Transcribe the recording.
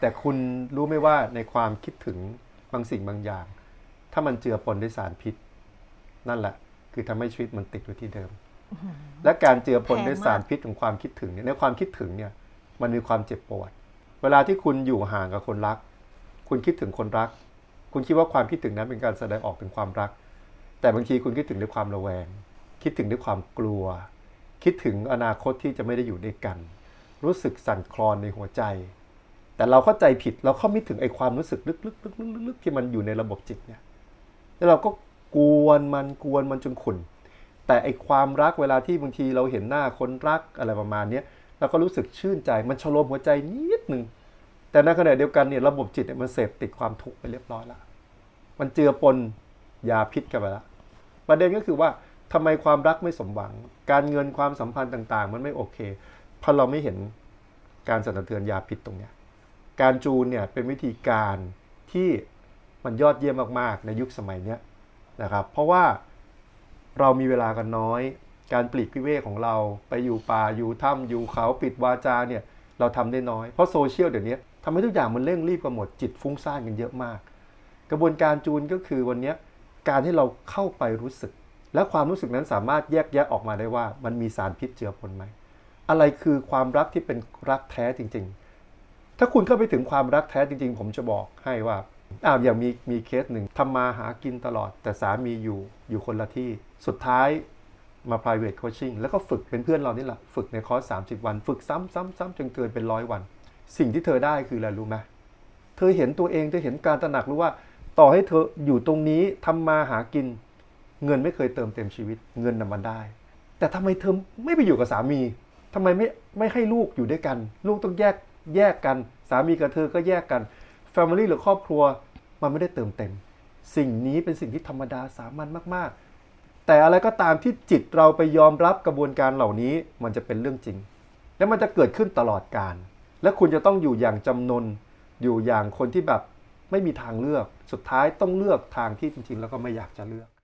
แต่คุณรู้ไหมว่าในความคิดถึงบางสิ่งบางอย่าง ถ้ามันเจือปนด้วยสารพิษ นั่นแหละ คือทำให้ชีวิตมันติดอยู่ที่เดิม และการเจือปนด้วยสารพิษของความคิดถึงเนี่ยในความคิดถึงเนี่ย มันมีความเจ็บปวด เวลาที่คุณอยู่ห่างกับคนรัก คุณคิดถึงคนรัก คุณคิดว่าความคิดถึงนั้นเป็นการแสดงออกถึงความรัก แต่บางทีคุณคิดถึงด้วยความระแวง คิดถึงด้วยความกลัว คิดถึงอนาคตที่จะไม่ได้อยู่ด้วยกัน รู้สึกสั่นคลอนในหัวใจ แต่เราเข้าใจผิดเราเข้าไม่ถึงไอ้ความรู้สึกลึกๆๆๆๆที่มันอยู่ในระบบจิตเนี่ยแล้วเราก็กวนมันกวนมันจนขุ่นแต่ไอ้ความรักเวลาที่บางทีเราเห็นหน้าคนรักอะไรประมาณนี้เราก็รู้สึกชื่นใจมันชโลมหัวใจนิดหนึ่งแต่ในขณะเดียวกันเนี่ยระบบจิตเนี่ยมันเสพติดความทุกข์ไปเรียบร้อยแล้วมันเจือปนยาพิษกันไปแล้วประเด็นก็คือว่าทำไมความรักไม่สมหวัง การเงินความสัมพันธ์ต่าง ๆ มันไม่โอเคเพราะเราไม่เห็นการสั่นสะเทือนยาพิษตรงเนี้ย การจูนเนี่ยเป็นวิธีการที่มันยอดเยี่ยมมากๆ ในยุคสมัยนี้นะครับ เพราะว่าเรามีเวลากันน้อย การปลีกวิเวกของเราไปอยู่ป่าอยู่ถ้ำอยู่เขาปิดวาจาเนี่ยเราทำได้น้อย เพราะโซเชียลเดี๋ยวนี้ทำให้ทุกอย่างมันเร่งรีบกันหมดจิตฟุ้งซ่านกันเยอะมาก กระบวนการจูนก็คือวันนี้การที่เราเข้าไปรู้สึก และความรู้สึกนั้นสามารถแยกแยะออกมาได้ว่า มันมีสารพิษเจือปนไหมอะไรคือความรักที่เป็นรักแท้จริงๆ ถ้าคุณเข้าไปถึงความรักแท้จริง ๆ ผมจะบอกให้ว่าอ้าวอย่างมีมีเคสหนึ่งทำมาหากินตลอด แต่สามีอยู่อยู่คนละที่สุดท้ายมา private coaching แล้วก็ฝึกเป็นเพื่อนเรานี่แหละฝึกในคอร์ส30 วัน ฝึกซ้ำซ้ำซ้ำจนเกินเป็นร้อยวัน สิ่งที่เธอได้คืออะไรรู้ไหมเธอเห็นตัวเองเธอเห็นการตระหนักรู้ว่า ต่อให้เธออยู่ตรงนี้ทำมาหากิน เงินไม่เคยเติมเต็มชีวิต เงินนำมาได้ แต่ทำไมเธอไม่ไปอยู่กับสามีทำไมไม่ไม่ให้ลูกอยู่ด้วยกัน ลูกต้องแยก แยกกัน สามีกับเธอก็แยกกัน Family หรือครอบครัวมันไม่ได้เติมเต็ม สิ่งนี้เป็นสิ่งที่ธรรมดาสามัญมาก ๆ แต่อะไรก็ตามที่จิตเราไปยอมรับกระบวนการเหล่านี้มันจะเป็นเรื่องจริง และมันจะเกิดขึ้นตลอดการ และคุณจะต้องอยู่อย่างจำนนอยู่อย่างคนที่แบบไม่มีทางเลือก สุดท้ายต้องเลือกทางที่จริงๆ แล้วก็ไม่อยากจะเลือก